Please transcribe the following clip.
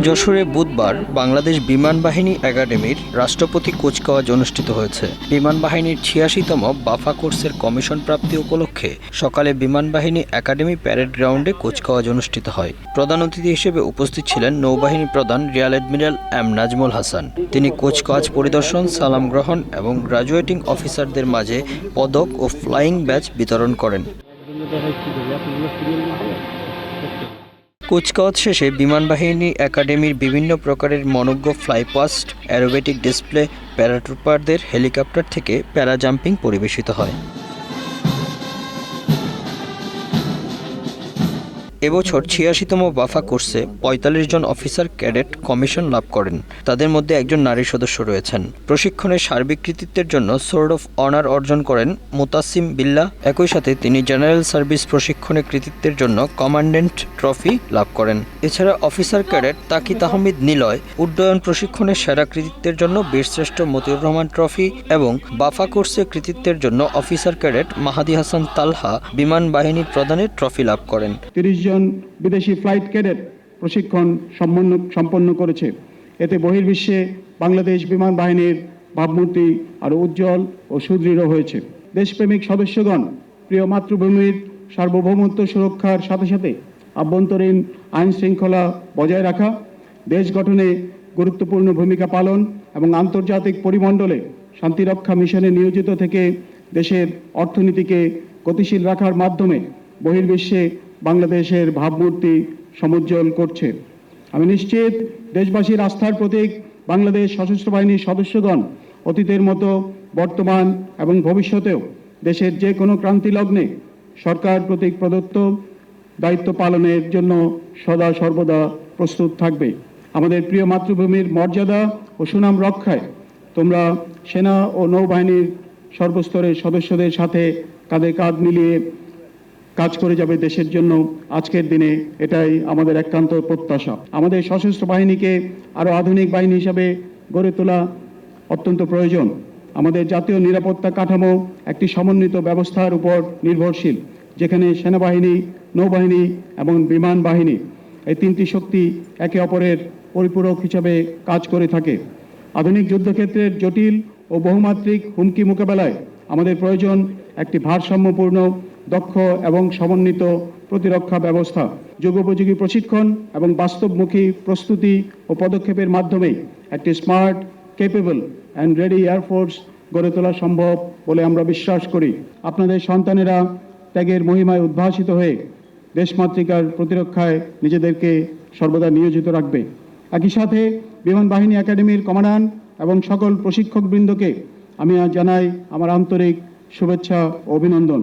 যশোরে বুধবার বাংলাদেশ বিমান বাহিনী একাডেমির রাষ্ট্রপতি কুচকাওয়াজ অনুষ্ঠিত হয়েছে। বিমান বাহিনীর ছিয়াশিতম বাফা কোর্সের কমিশন প্রাপ্তি উপলক্ষে সকালে বিমান বাহিনী একাডেমি প্যারেড গ্রাউন্ডে কুচকাওয়াজ অনুষ্ঠিত হয়। প্রধান অতিথি হিসেবে উপস্থিত ছিলেন নৌবাহিনী প্রধান rear admiral M Nazmul Hasan. তিনি কুচকাওয়াজ পরিদর্শন, সালাম গ্রহণ এবং গ্রাজুয়েটিং অফিসারদের মাঝে পদক ও ফ্লাইং ব্যাচ বিতরণ করেন। কুচকাওয়াজ শেষে বিমান বাহিনী একাডেমির বিভিন্ন প্রকারের মনজ্ঞ ফ্লাইপাস্ট, অ্যারোবেটিক ডিসপ্লে, প্যারাট্রুপারদের হেলিকপ্টার থেকে প্যারা জাম্পিং পরিবেশিত হয়। এবছর ছিয়াশিতম বাফা কোর্সে পঁয়তাল্লিশ জন অফিসার ক্যাডেট কমিশন লাভ করেন। তাদের মধ্যে একজন নারী সদস্য রয়েছেন। প্রশিক্ষণের সার্বিক কৃতিত্বের জন্য সোর্ড অফ অনার অর্জন করেন মুতাসিম বিল্লা। একই সাথে তিনি জেনারেল সার্ভিস প্রশিক্ষণে কৃতিত্বের জন্য কমান্ডেন্ট ট্রফি লাভ করেন। এছাড়া অফিসার ক্যাডেট তাকিত আহমেদ নিলয় উড্ডয়ন প্রশিক্ষণের সেরা কৃতিত্বের জন্য বীরশ্রেষ্ঠ মতিউর রহমান ট্রফি এবং বাফা কোর্সে কৃতিত্বের জন্য অফিসার ক্যাডেট মাহাদি হাসান তালহা বিমান বাহিনী প্রধানের ট্রফি লাভ করেন। জন বিদেশি ফ্লাইট ক্যাডেট প্রশিক্ষণ সম্পন্ন সম্পন্ন করেছে। এতে বহির্বিশ্বে বাংলাদেশ বিমান বাহিনীর ভাবমূর্তি আরও উজ্জ্বল ও সুদৃঢ় হয়েছে। দেশপ্রেমিক সদস্যগণ প্রিয় মাতৃভূমির সার্বভৌমত্ব সুরক্ষার সাথে সাথে আভ্যন্তরীণ আইন শৃঙ্খলা বজায় রাখা, দেশ গঠনে গুরুত্বপূর্ণ ভূমিকা পালন এবং আন্তর্জাতিক পরিমণ্ডলে শান্তিরক্ষা মিশনে নিয়োজিত থেকে দেশের অর্থনীতিকে গতিশীল রাখার মাধ্যমে বহির্বিশ্বে বাংলাদেশের ভাবমূর্তি সমুজ্জ্বল করছে। আমি নিশ্চিত দেশবাসীর আস্থার প্রতীক বাংলাদেশ সশস্ত্র বাহিনীর সদস্যগণ অতীতের মতো, বর্তমান এবং ভবিষ্যতেও দেশের যে কোনো ক্রান্তি লগ্নে সরকার প্রতীক প্রদত্ত দায়িত্ব পালনের জন্য সদা সর্বদা প্রস্তুত থাকবে। আমাদের প্রিয় মাতৃভূমির মর্যাদা ও সুনাম রক্ষায় তোমরা সেনা ও নৌবাহিনীর সর্বস্তরের সদস্যদের সাথে কাঁধে কাঁধ মিলিয়ে কাজ করে যাবে দেশের জন্য আজকের দিনে, এটাই আমাদের একান্ত প্রত্যাশা। আমাদের সশস্ত্র বাহিনীকে আরও আধুনিক বাহিনী হিসাবে গড়ে তোলা অত্যন্ত প্রয়োজন। আমাদের জাতীয় নিরাপত্তা কাঠামো একটি সমন্বিত ব্যবস্থার উপর নির্ভরশীল, যেখানে সেনাবাহিনী, নৌবাহিনী এবং বিমান বাহিনী, এই তিনটি শক্তি একে অপরের পরিপূরক হিসাবে কাজ করে থাকে। আধুনিক যুদ্ধক্ষেত্রের জটিল ও বহুমাত্রিক হুমকি মোকাবেলায় আমাদের প্রয়োজন একটি ভারসাম্যপূর্ণ দক্ষ এবং সমন্বিত প্রতিরক্ষা ব্যবস্থা, যুগোপযোগী প্রশিক্ষণ এবং বাস্তবমুখী প্রস্তুতি ও পদক্ষেপের মাধ্যমে একটি smart capable and ready air force গড়ে তোলা সম্ভব বলে আমরা বিশ্বাস করি। আপনাদের সন্তানেরা ত্যাগের মহিমায় উদ্ভাসিত হয়ে দেশমাতৃকার প্রতিরক্ষায় নিজেদেরকে সর্বদা নিয়োজিত রাখবে। একই সাথে বিমান বাহিনী একাডেমির কমান্ডান্ট এবং সকল প্রশিক্ষকবৃন্দকে আমি জানাই আমার আন্তরিক শুভেচ্ছা ও অভিনন্দন।